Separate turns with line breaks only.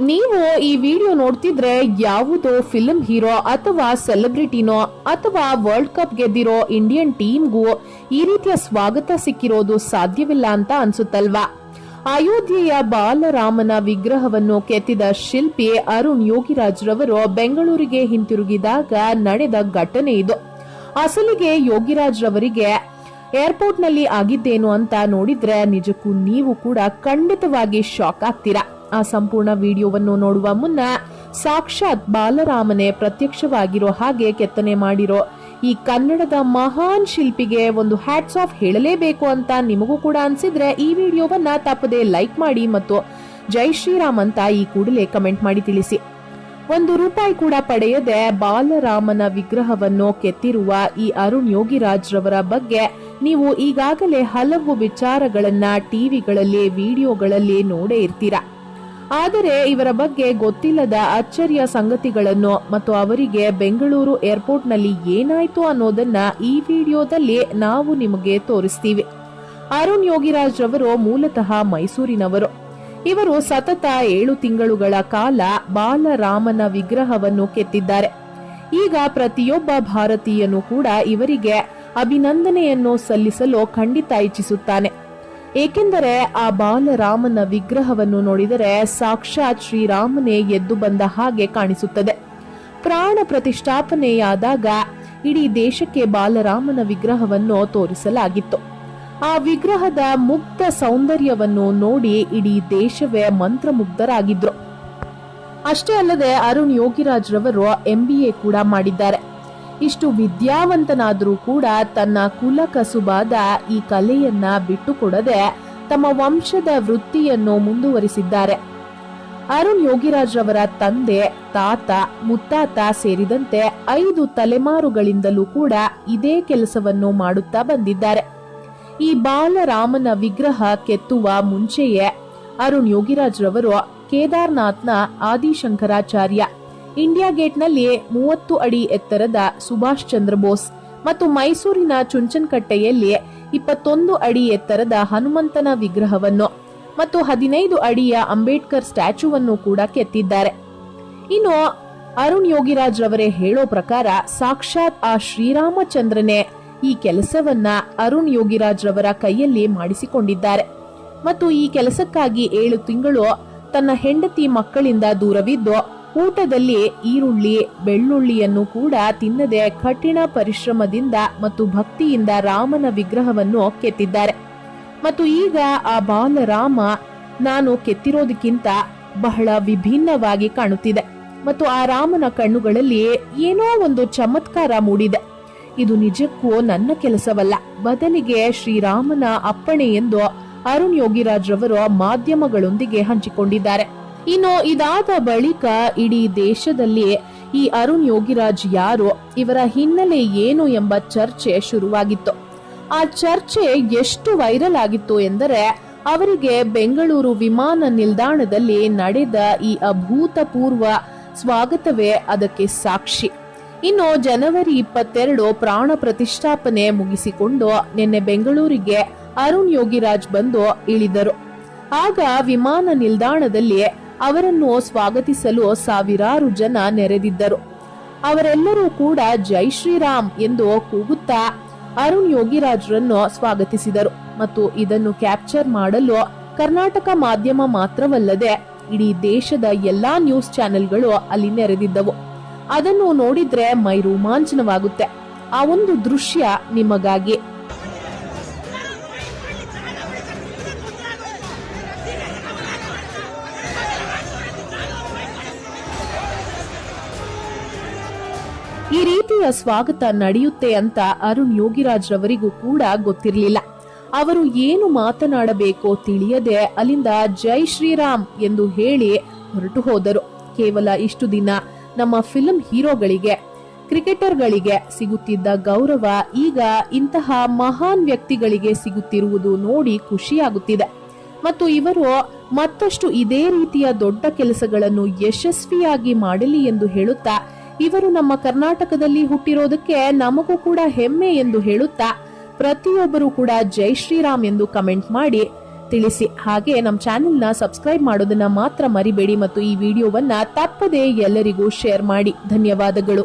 ನೀವು ಈ ವಿಡಿಯೋ ನೋಡ್ತಿದ್ರೆ ಯಾವುದೋ ಫಿಲ್ಮ್ ಹೀರೋ ಅಥವಾ ಸೆಲೆಬ್ರಿಟಿನೋ ಅಥವಾ ವರ್ಲ್ಡ್ ಕಪ್ ಗೆದ್ದಿರೋ ಇಂಡಿಯನ್ ಟೀಮ್ಗೂ ಈ ರೀತಿಯ ಸ್ವಾಗತ ಸಿಕ್ಕಿರೋದು ಸಾಧ್ಯವಿಲ್ಲ ಅಂತ ಅನ್ಸುತ್ತಲ್ವಾ? ಅಯೋಧ್ಯೆಯ ಬಾಲರಾಮನ ವಿಗ್ರಹವನ್ನು ಕೆತ್ತಿದ ಶಿಲ್ಪಿ ಅರುಣ್ ಯೋಗಿರಾಜ್ ರವರು ಬೆಂಗಳೂರಿಗೆ ಹಿಂತಿರುಗಿದಾಗ ನಡೆದ ಘಟನೆ ಇದು. ಅಸಲಿಗೆ ಯೋಗಿರಾಜ್ ರವರಿಗೆ ಏರ್ಪೋರ್ಟ್ನಲ್ಲಿ ಆಗಿದ್ದೇನು ಅಂತ ನೋಡಿದ್ರೆ ನಿಜಕ್ಕೂ ನೀವು ಕೂಡ ಖಂಡಿತವಾಗಿ ಶಾಕ್ ಆಗ್ತೀರಾ? ಆ ಸಂಪೂರ್ಣ ವಿಡಿಯೋವನ್ನು ನೋಡುವ ಮುನ್ನ ಸಾಕ್ಷಾತ್ ಬಾಲರಾಮನೇ ಪ್ರತ್ಯಕ್ಷವಾಗಿರೋ ಹಾಗೆ ಕೆತ್ತನೆ ಮಾಡಿರೋ ಈ ಕನ್ನಡದ ಮಹಾನ್ ಶಿಲ್ಪಿಗೆ ಒಂದು ಹ್ಯಾಟ್ಸ್ ಆಫ್ ಹೇಳಲೇಬೇಕು ಅಂತ ನಿಮಗೂ ಕೂಡ ಅನ್ಸಿದ್ರೆ ಈ ವಿಡಿಯೋವನ್ನ ತಪ್ಪದೆ ಲೈಕ್ ಮಾಡಿ ಮತ್ತು ಜೈ ಶ್ರೀರಾಮ್ ಅಂತ ಈ ಕೂಡಲೇ ಕಮೆಂಟ್ ಮಾಡಿ ತಿಳಿಸಿ. ಒಂದು ರೂಪಾಯಿ ಕೂಡ ಪಡೆಯದೆ ಬಾಲರಾಮನ ವಿಗ್ರಹವನ್ನು ಕೆತ್ತಿರುವ ಈ ಅರುಣ್ ಯೋಗಿರಾಜ್ ರವರ ಬಗ್ಗೆ ನೀವು ಈಗಾಗಲೇ ಹಲವು ವಿಚಾರಗಳನ್ನ ಟಿವಿಗಳಲ್ಲಿ ವಿಡಿಯೋಗಳಲ್ಲಿ ನೋಡೇ ಇರ್ತೀರಾ? ಆದರೆ ಇವರ ಬಗ್ಗೆ ಗೊತ್ತಿಲ್ಲದ ಅಚ್ಚರಿಯ ಸಂಗತಿಗಳನ್ನು ಮತ್ತು ಅವರಿಗೆ ಬೆಂಗಳೂರು ಏರ್ಪೋರ್ಟ್ನಲ್ಲಿ ಏನಾಯಿತು ಅನ್ನೋದನ್ನ ಈ ವಿಡಿಯೋದಲ್ಲಿ ನಾವು ನಿಮಗೆ ತೋರಿಸ್ತೀವಿ. ಅರುಣ್ ಯೋಗಿರಾಜ್ ರವರು ಮೂಲತಃ ಮೈಸೂರಿನವರು. ಇವರು ಸತತ ಏಳು ತಿಂಗಳುಗಳ ಕಾಲ ಬಾಲರಾಮನ ವಿಗ್ರಹವನ್ನು ಕೆತ್ತಿದ್ದಾರೆ. ಈಗ ಪ್ರತಿಯೊಬ್ಬ ಭಾರತೀಯನು ಕೂಡ ಇವರಿಗೆ ಅಭಿನಂದನೆಯನ್ನು ಸಲ್ಲಿಸಲು ಖಂಡಿತ ಇಚ್ಛಿಸುತ್ತಾನೆ ಏಕೆಂದರೆ ಆ ಬಾಲರಾಮನ ವಿಗ್ರಹವನ್ನು ನೋಡಿದರೆ ಸಾಕ್ಷಾತ್ ಶ್ರೀರಾಮನೇ ಎದ್ದು ಬಂದ ಹಾಗೆ ಕಾಣಿಸುತ್ತದೆ. ಪ್ರಾಣ ಪ್ರತಿಷ್ಠಾಪನೆಯಾದಾಗ ಇಡೀ ದೇಶಕ್ಕೆ ಬಾಲರಾಮನ ವಿಗ್ರಹವನ್ನು ತೋರಿಸಲಾಗಿತ್ತು. ಆ ವಿಗ್ರಹದ ಮುಗ್ಧ ಸೌಂದರ್ಯವನ್ನು ನೋಡಿ ಇಡೀ ದೇಶವೇ ಮಂತ್ರಮುಗ್ಧರಾಗಿದ್ರು. ಅಷ್ಟೇ ಅಲ್ಲದೆ ಅರುಣ್ ಯೋಗಿರಾಜ್ ರವರು ಕೂಡ ಮಾಡಿದ್ದಾರೆ. ಇಷ್ಟು ವಿದ್ಯಾವಂತನಾದರೂ ಕೂಡ ತನ್ನ ಕುಲ ಕಸುಬಾದ ಈ ಕಲೆಯನ್ನ ಬಿಟ್ಟುಕೊಡದೆ ತಮ್ಮ ವಂಶದ ವೃತ್ತಿಯನ್ನು ಮುಂದುವರಿಸಿದ್ದಾರೆ. ಅರುಣ್ ಯೋಗಿರಾಜ್ ಅವರ ತಂದೆ, ತಾತ, ಮುತ್ತಾತ ಸೇರಿದಂತೆ ಐದು ತಲೆಮಾರುಗಳಿಂದಲೂ ಕೂಡ ಇದೇ ಕೆಲಸವನ್ನು ಮಾಡುತ್ತಾ ಬಂದಿದ್ದಾರೆ. ಈ ಬಾಲರಾಮನ ವಿಗ್ರಹ ಕೆತ್ತುವ ಮುಂಚೆಯೇ ಅರುಣ್ ಯೋಗಿರಾಜ್ ರವರು ಕೇದಾರ್ನಾಥ್ನ ಆದಿಶಂಕರಾಚಾರ್ಯ. ಇಂಡಿಯಾ ಗೇಟ್ನಲ್ಲಿಯೇ ಮೂವತ್ತು ಅಡಿ ಎತ್ತರದ ಸುಭಾಷ್ ಚಂದ್ರ ಬೋಸ್ ಮತ್ತು ಮೈಸೂರಿನ ಚುಂಚನಕಟ್ಟೆಯಲ್ಲಿ ಇಪ್ಪತ್ತೊಂದು ಅಡಿ ಎತ್ತರದ ಹನುಮಂತನ ವಿಗ್ರಹವನ್ನು ಮತ್ತು ಹದಿನೈದು ಅಡಿಯ ಅಂಬೇಡ್ಕರ್ ಸ್ಟ್ಯಾಚುವನ್ನು ಕೂಡ ಕೆತ್ತಿದ್ದಾರೆ. ಇನ್ನು ಅರುಣ್ ಯೋಗಿರಾಜ್ ರವರೇ ಹೇಳೋ ಪ್ರಕಾರ ಸಾಕ್ಷಾತ್ ಆ ಶ್ರೀರಾಮಚಂದ್ರನೇ ಈ ಕೆಲಸವನ್ನ ಅರುಣ್ ಯೋಗಿರಾಜ್ ರವರ ಕೈಯಲ್ಲಿ ಮಾಡಿಸಿಕೊಂಡಿದ್ದಾರೆ. ಮತ್ತು ಈ ಕೆಲಸಕ್ಕಾಗಿ ಏಳು ತಿಂಗಳು ತನ್ನ ಹೆಂಡತಿ ಮಕ್ಕಳಿಂದ ದೂರವಿದ್ದು ಊಟದಲ್ಲಿ ಈರುಳ್ಳಿ, ಬೆಳ್ಳುಳ್ಳಿಯನ್ನು ಕೂಡ ತಿನ್ನದೆ ಕಠಿಣ ಪರಿಶ್ರಮದಿಂದ ಮತ್ತು ಭಕ್ತಿಯಿಂದ ರಾಮನ ವಿಗ್ರಹವನ್ನು ಕೆತ್ತಿದ್ದಾರೆ. ಮತ್ತು ಈಗ ಆ ಬಾಲರಾಮ ನಾನು ಕೆತ್ತಿರೋದಕ್ಕಿಂತ ಬಹಳ ವಿಭಿನ್ನವಾಗಿ ಕಾಣುತ್ತಿದೆ. ಮತ್ತು ಆ ರಾಮನ ಕಣ್ಣುಗಳಲ್ಲಿ ಏನೋ ಒಂದು ಚಮತ್ಕಾರ ಮೂಡಿದೆ. ಇದು ನಿಜಕ್ಕೂ ನನ್ನ ಕೆಲಸವಲ್ಲ. ಬದಲಿಗೆ ಶ್ರೀರಾಮನ ಅಪ್ಪಣೆ ಎಂದು ಅರುಣ್ ಯೋಗಿರಾಜ್ ರವರು ಮಾಧ್ಯಮಗಳೊಂದಿಗೆ ಹಂಚಿಕೊಂಡಿದ್ದಾರೆ. ಇನ್ನು ಇದಾದ ಬಳಿಕ ಇಡೀ ದೇಶದಲ್ಲಿ ಈ ಅರುಣ್ ಯೋಗಿರಾಜ್ ಯಾರು, ಇವರ ಹಿನ್ನೆಲೆ ಏನು ಎಂಬ ಚರ್ಚೆ ಶುರುವಾಗಿತ್ತು. ಆ ಚರ್ಚೆ ಎಷ್ಟು ವೈರಲ್ ಆಗಿತ್ತು ಎಂದರೆ, ಅವರಿಗೆ ಬೆಂಗಳೂರು ವಿಮಾನ ನಿಲ್ದಾಣದಲ್ಲಿ ನಡೆದ ಈ ಅಭೂತಪೂರ್ವ ಸ್ವಾಗತವೇ ಅದಕ್ಕೆ ಸಾಕ್ಷಿ. ಇನ್ನು ಜನವರಿ ಇಪ್ಪತ್ತೆರಡು ಪ್ರಾಣ ಪ್ರತಿಷ್ಠಾಪನೆ ಮುಗಿಸಿಕೊಂಡು ನಿನ್ನೆ ಬೆಂಗಳೂರಿಗೆ ಅರುಣ್ ಯೋಗಿರಾಜ್ ಬಂದು ಇಳಿದರು. ಆಗ ವಿಮಾನ ನಿಲ್ದಾಣದಲ್ಲಿ ಅವರನ್ನು ಸ್ವಾಗತಿಸಲು ಸಾವಿರಾರು ಜನ ನೆರೆದಿದ್ದರು. ಅವರೆಲ್ಲರೂ ಕೂಡ ಜೈ ಶ್ರೀರಾಮ್ ಎಂದು ಕೂಗುತ್ತಾ ಅರುಣ್ ಯೋಗಿರಾಜ್ರನ್ನು ಸ್ವಾಗತಿಸಿದರು ಮತ್ತು ಇದನ್ನು ಕ್ಯಾಪ್ಚರ್ ಮಾಡಲು ಕರ್ನಾಟಕ ಮಾಧ್ಯಮ ಮಾತ್ರವಲ್ಲದೆ ಇಡೀ ದೇಶದ ಎಲ್ಲಾ ನ್ಯೂಸ್ ಚಾನೆಲ್ಗಳು ಅಲ್ಲಿ ನೆರೆದಿದ್ದವು. ಅದನ್ನು ನೋಡಿದ್ರೆ ಮೈ ರೋಮಾಂಚನವಾಗುತ್ತೆ. ಆ ಒಂದು ದೃಶ್ಯ ನಿಮಗಾಗಿ. ಈ ರೀತಿಯ ಸ್ವಾಗತ ನಡೆಯುತ್ತೆ ಅಂತ ಅರುಣ್ ಯೋಗಿರಾಜ್ ರವರಿಗೂ ಕೂಡ ಗೊತ್ತಿರಲಿಲ್ಲ. ಅವರು ಏನು ಮಾತನಾಡಬೇಕೋ ತಿಳಿಯದೆ ಅಲ್ಲಿಂದ ಜೈ ಶ್ರೀರಾಮ್ ಎಂದು ಹೇಳಿ ಹೊರಟು ಹೋದರು. ಕೇವಲ ಇಷ್ಟು ದಿನ ನಮ್ಮ ಫಿಲ್ಮ್ ಹೀರೋಗಳಿಗೆ, ಕ್ರಿಕೆಟರ್ಗಳಿಗೆ ಸಿಗುತ್ತಿದ್ದ ಗೌರವ ಈಗ ಇಂತಹ ಮಹಾನ್ ವ್ಯಕ್ತಿಗಳಿಗೆ ಸಿಗುತ್ತಿರುವುದು ನೋಡಿ ಖುಷಿಯಾಗುತ್ತಿದೆ. ಮತ್ತು ಇವರು ಮತ್ತಷ್ಟು ಇದೇ ರೀತಿಯ ದೊಡ್ಡ ಕೆಲಸಗಳನ್ನು ಯಶಸ್ವಿಯಾಗಿ ಮಾಡಲಿ ಎಂದು ಹೇಳುತ್ತಾ ಇವರು ನಮ್ಮ ಕರ್ನಾಟಕದಲ್ಲಿ ಹುಟ್ಟಿರೋದಕ್ಕೆ ನಮಗೂ ಕೂಡ ಹೆಮ್ಮೆ ಎಂದು ಹೇಳುತ್ತಾ ಪ್ರತಿಯೊಬ್ಬರು ಕೂಡ ಜೈ ಶ್ರೀರಾಮ್ ಎಂದು ಕಮೆಂಟ್ ಮಾಡಿ. ತಿಳಿಸಿ ಹಾಗೆ ನಮ್ಮ ಚಾನೆಲ್ನ ಸಬ್ಸ್ಕ್ರೈಬ್ ಮಾಡೋದನ್ನ ಮಾತ್ರ ಮರಿಬೇಡಿ ಮತ್ತು ಈ ವಿಡಿಯೋವನ್ನ ತಪ್ಪದೇ ಎಲ್ಲರಿಗೂ ಶೇರ್ ಮಾಡಿ. ಧನ್ಯವಾದಗಳು.